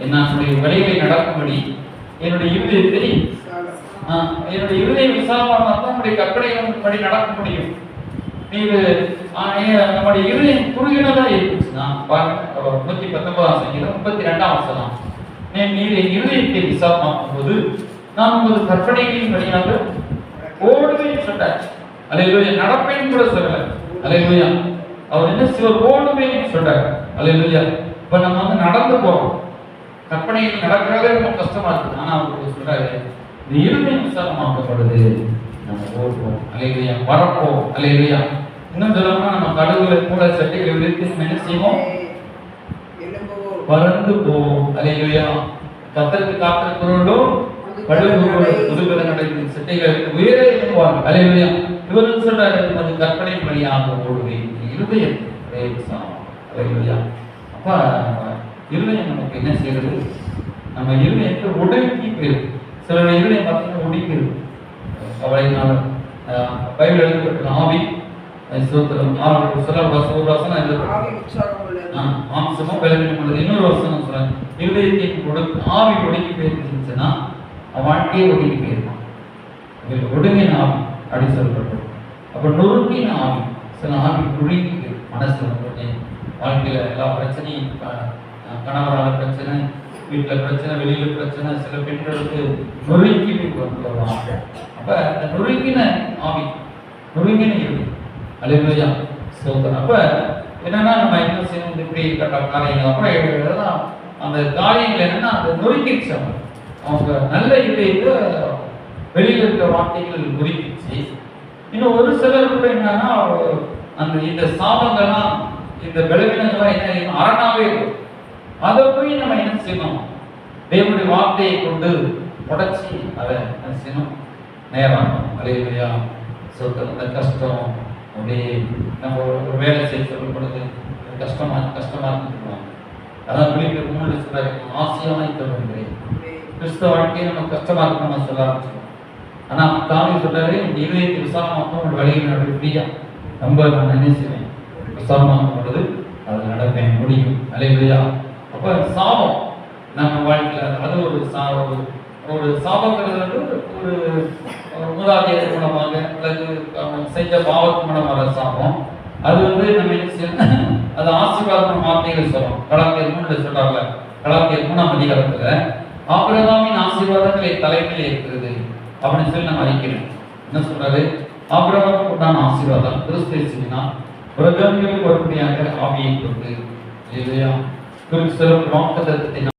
என்னுடைய விளைவை நடக்கும்படி. என்னுடைய இருதயத்தை ஆஹ், என்னுடைய இருதயம் விசாலமாக தான் நம்முடைய கற்பனைகள் நடக்க முடியும். நீங்க நம்முடைய இருதயம் குறுகினதா இருந்துச்சுன்னா பாருங்க நூத்தி பத்தொன்பதாம் சங்கீதம் முப்பத்தி ரெண்டாம் வசனம். நீ இருதயத்தை விசாலமாக்கும் போது நான் உமது கற்பனைகளின் வழியாக ஓடுவேன் சொன்னார். அலையிலோயா நடப்பேன் கூட சொல்லல. அலையிலோயா அவர் என்ன சிவர் ஓடுவேன் சொல்றார் அலையிலோயா இப்ப நம்ம வந்து நடந்து போறோம். கற்பனையில் நடக்கிறதே ரொம்ப கஷ்டமா இருக்குது. ஆனா அவங்களுக்கு சொல்றாரு இந்த இருதயம் விசாலமாக்கப்படுது நம்ம ஓடுவோம் அலையிலையா வரப்போம். அலையிலையா இன்னும் சொல்லணும்னா நம்ம கடவுளை கூட சட்டைகளை விரித்து என்ன செய்வோம்? பறந்து போவோம். அலையிலையா கத்தருக்கு காத்திருக்கிறவர்களோ பழுகுகளோடு முதுகலை நடக்கும் உயரே எழுப்புவாங்க அலையிலுயா இவரும் சொல்றாரு அது கற்பனை வழியாக ஓடுவேன். இருதயம் அலையிலுயா அப்ப இருதயம் நமக்கு என்ன செய்யறது நம்ம இருதயத்தை ஒடுக்கி போயிருக்கு சில இருதயம் பார்த்தீங்கன்னா ஒடுக்கிடுது கவலையினால பைபிள் எழுதப்பட்ட ஆவி சூத்திரம் ஆவி சில வச ஒரு வசனம் எழுதப்பட்ட மாம்சமும் பலவீனம் உள்ளது. இன்னொரு வசனம் சொல்றேன். இருதயத்தை கொடுத்து ஆவி ஒடுங்கி போயிருந்துச்சுன்னா வாழ்க்கையே ஒடுங்கி போயிருப்பான். இதில் ஒடுங்கின ஆவி அப்படி சொல்லப்பட்டது அப்ப நொறுங்கின ஆவி சில ஆவி போயிரும். மனசு வந்து வாழ்க்கையில எல்லா பிரச்சனையும் கணவரால் பிரச்சனை வீட்டில் பிரச்சனை வெளியில பிரச்சனை சில பெண்களுக்கு நொறுங்கி கொண்டு வருவாங்க. அப்ப அந்த நொறுங்கின ஆவி நொறுங்கின இருக்கு அலைவயா சோதனை அப்போ என்னன்னா நம்ம என்ன செய்யணும்? இப்படி கட்ட காரியங்கள் அப்புறம் அந்த காரியங்கள் என்னன்னா அந்த நொறுக்கிடுச்சு அவங்க அவங்க நல்ல இதயத்தை வெளியில இருக்கிற வார்த்தைகள் நொறுக்கிடுச்சு. இன்னும் ஒரு சிலர் கூட என்னன்னா அந்த இந்த சாபங்கள்லாம் இந்த பலவீனங்கள்லாம் என்ன அரணாவே இருக்கும். அதை போய் நம்ம என்ன செய்யணும்? தேவனுடைய வார்த்தையை கொண்டு உடைச்சி அதை என்ன செய்யணும்? நேரம் அலையிலையா. சொத்து அந்த கஷ்டம். அப்படியே நம்ம ஒரு வேலை செய்ய சொல்லப்படுது. கஷ்டமா கஷ்டமா இருக்குவாங்க அதான் பிள்ளைக்கு முன்னாடி சொல்றாரு ஆசையான தருகிறேன் கிறிஸ்தவ வாழ்க்கையை நம்ம கஷ்டமா இருக்கும் நம்ம சொல்ல ஆரம்பிச்சிடும் ஆனா தாமி சொல்றாரு இந்த இருதயத்தை விசாலமாக்கும் ஒரு வழியில் நடுவு ஃப்ரீயா. ரொம்ப நான் என்ன செய்வேன் விசாலமாக்கும் பொழுது அது நடப்பேன் முடியும். அலையிலையா. அப்போ சாபம் நம்ம வாழ்க்கையில். அது ஒரு சா ஒரு ஒரு சாபங்கிறது வந்து ஒரு மூதாதையர் மூலமாக அல்லது செஞ்ச பாவத்து மூலமாக சாபம். அது வந்து நம்ம என்ன செய்யணும்? அது ஆசீர்வாதம் வார்த்தைகள் சொல்றோம் கலாத்தியர் மூணுல சொல்றாங்க கலாத்தியர் மூணாம் அதிகாரத்துல ஆபிரகாமின் ஆசீர்வாதங்களை தலைமையில் இருக்கிறது. அப்படின்னு சொல்லி நம்ம அறிக்கிறோம் என்ன சொல்றாரு? ஆபிரகாமுக்கு உண்டான ஆசீர்வாதம் கிறிஸ்து இயேசுவினா பிரதமர்களுக்கு வரும்படியாக ஆவியை கொண்டு இல்லையா? கிறிஸ்தவ வாக்குத்தத்தத்தை